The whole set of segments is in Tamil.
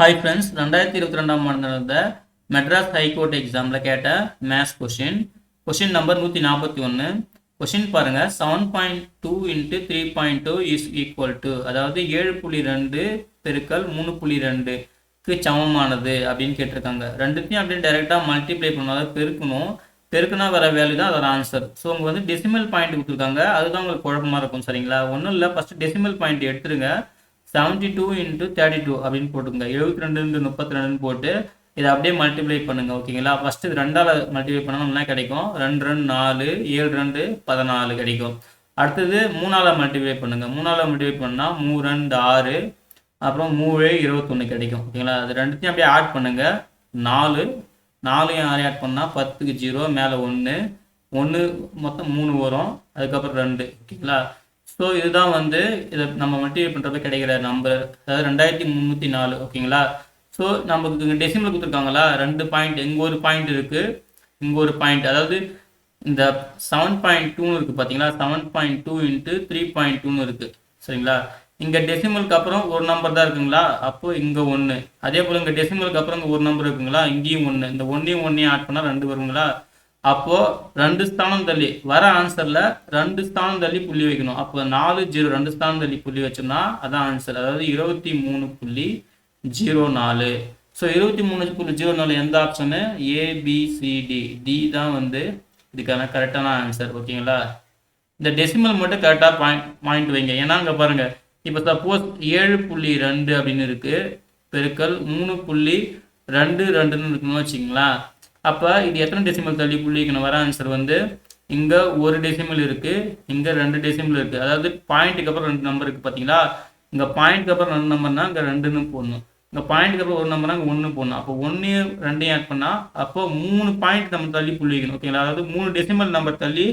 ஹாய் ஃப்ரெண்ட்ஸ் ரெண்டாயிரத்தி இருபத்தி ரெண்டாம் ஆண்டு நடந்த மெட்ராஸ் ஹைகோர்ட் எக்ஸாமில் கேட்ட மேத்ஸ் கொஷின் கொஷின் நம்பர் நூற்றி நாற்பத்தி ஒன்று கொஷின் பாருங்கள் seven point two into three point two is equal to அதாவது ஏழு புள்ளி ரெண்டு பெருக்கல் மூணு புள்ளி ரெண்டுக்கு சமமானது அப்படின்னு கேட்டிருக்காங்க. ரெண்டுத்தையும் அப்படியே டைரெக்டாக மல்டிப்ளை பண்ணணும். பெருக்கணும். பெருக்குனா வர வேல்யூ தான் அதோட ஆன்சர் ஸோ உங்களுக்கு வந்து டெசிமல் பாயிண்ட் கொடுத்துருக்காங்க. அதுதான் உங்களுக்கு குழப்பமா இருக்கும் சரிங்களா? ஒன்றும் இல்லை. ஃபஸ்ட்டு டெசிமல் பாயிண்ட் எடுத்துருங்க. Seventy two into thirty two அப்படின்னு போட்டுங்க எழுபத்தி ரெண்டு முப்பத்தி ரெண்டுன்னு போட்டு இதை அப்படியே மல்டிப்ளை பண்ணுங்கள் ஓகேங்களா? ஃபஸ்ட்டு இது ரெண்டால் மல்டிப்ளை பண்ணால் என்ன கிடைக்கும்? ரெண்டு ரெண்டு நாலு ஏழு ரெண்டு பதினாலு கிடைக்கும். அடுத்தது மூணால் மல்டிப்ளை பண்ணுங்கள் மூணால் மல்டிப்ளை பண்ணால் மூ ரெண்டு ஆறு அப்புறம் மூணு இருபத்தொன்று கிடைக்கும். ஓகேங்களா? அது ரெண்டுத்தையும் அப்படியே ஆட் பண்ணுங்கள் நாலு நாலையும் ஆறு ஆட் பண்ணால் பத்துக்கு ஜீரோ மேலே ஒன்று ஒன்று மொத்தம் மூணு வரும். அதுக்கப்புறம் ரெண்டு ஓகேங்களா? ஸோ இதுதான் வந்து இதை நம்ம மல்டிப்ளை பண்ணுறப்ப கிடைக்கிற நம்பர் அதாவது ரெண்டாயிரத்தி முந்நூற்றி நாலு ஓகேங்களா ஸோ நமக்கு இங்கே டெசிமல் கொடுத்துருக்காங்களா? ரெண்டு பாயிண்ட் இங்கே ஒரு பாயிண்ட் இருக்குது இங்கே ஒரு பாயிண்ட் அதாவது இந்த செவன் பாயிண்ட் டூன்னு இருக்குது பார்த்தீங்களா seven point two into three point டூன்னு இருக்குது சரிங்களா? இங்கே டெசிமலுக்கு அப்புறம் ஒரு நம்பர் தான் இருக்குங்களா? அப்போ இங்கே ஒன்று அதே போல் இங்கே டெசிமலுக்கு அப்புறம் இங்கே ஒரு நம்பர் இருக்குங்களா? இங்கேயும் ஒன்று இந்த ஒன்றையும் ஒன்றையும் ஆட் பண்ணால் ரெண்டு வருங்களா? அப்போ ரெண்டு ஸ்தானம் தள்ளி வர ஆன்சர்ல ரெண்டு ஸ்தானம் தள்ளி புள்ளி வைக்கணும். அப்போ நாலு ஜீரோ ரெண்டு ஸ்தானம் தள்ளி புள்ளி வச்சோம்னா அதான் ஆன்சர் அதாவது இருபத்தி மூணு புள்ளி ஜீரோ நாலு. ஸோ இருபத்தி மூணு புள்ளி ஜீரோ நாலு எந்த ஆப்ஷனு ஏபிசிடி டி தான் வந்து இதுக்கான கரெக்டான ஆன்சர் ஓகேங்களா இந்த டெசிமல் மட்டும் கரெக்டாக பாயிண்ட் பாயிண்ட் வைங்க. ஏன்னா அங்கே பாருங்க. இப்போ சப்போஸ் ஏழு புள்ளி ரெண்டு அப்படின்னு இருக்கு. பெருக்கல் மூணு புள்ளி ரெண்டு ரெண்டுன்னு இருக்குன்னு வச்சுங்களேன் அப்போ இது எத்தனை டெசிமல் தள்ளி புள்ளி வைக்கணும் வர ஆன்சர் வந்து இங்கே ஒரு டெசிமல் இருக்குது இங்கே ரெண்டு டெசிமல் இருக்குது அதாவது பாயிண்ட்டுக்கு அப்புறம் ரெண்டு நம்பர் இருக்குது பார்த்தீங்களா இங்கே பாயிண்ட்க்கு அப்புறம் ரெண்டு நம்பர்னா இங்கே ரெண்டுன்னு போடணும். இங்கே பாயிண்ட்க்கு அப்புறம் ஒரு நம்பர்னா இங்கே ஒன்று போடணும். அப்போ ஒன்றையும் ரெண்டையும் ஆட் பண்ணால் அப்போ மூணு பாயிண்ட் நம்ம தள்ளி புள்ளி வைக்கணும் ஓகேங்களா அதாவது மூணு டெசிமல் நம்பர் தள்ளி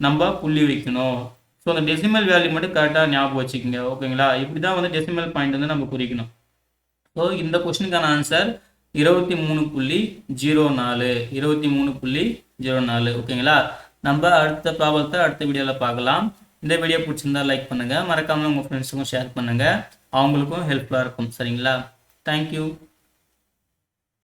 நம்ம புள்ளி வைக்கணும். ஸோ அந்த டெசிமல் வேல்யூ மட்டும் கரெக்டாக ஞாபகம் வச்சுக்கோங்க ஓகேங்களா இப்படி தான் வந்து டெசிமல் பாயிண்ட் வந்து நம்ம குறிக்கணும். ஸோ இந்த கொஸ்டினுக்கான ஆன்சர் இருபத்தி மூணு புள்ளி ஜீரோ நாலு இருபத்தி மூணு புள்ளி ஜீரோ நாலு. ஓகேங்களா? நம்ம அடுத்த ப்ராப்ளத்தை அடுத்த வீடியோவில் பார்க்கலாம். இந்த வீடியோ பிடிச்சிருந்தா லைக் பண்ணுங்கள் மறக்காமல் உங்கள் ஃப்ரெண்ட்ஸுக்கும் ஷேர் பண்ணுங்கள் அவங்களுக்கும் ஹெல்ப்ஃபுல்லாக இருக்கும். சரிங்களா? தேங்க்யூ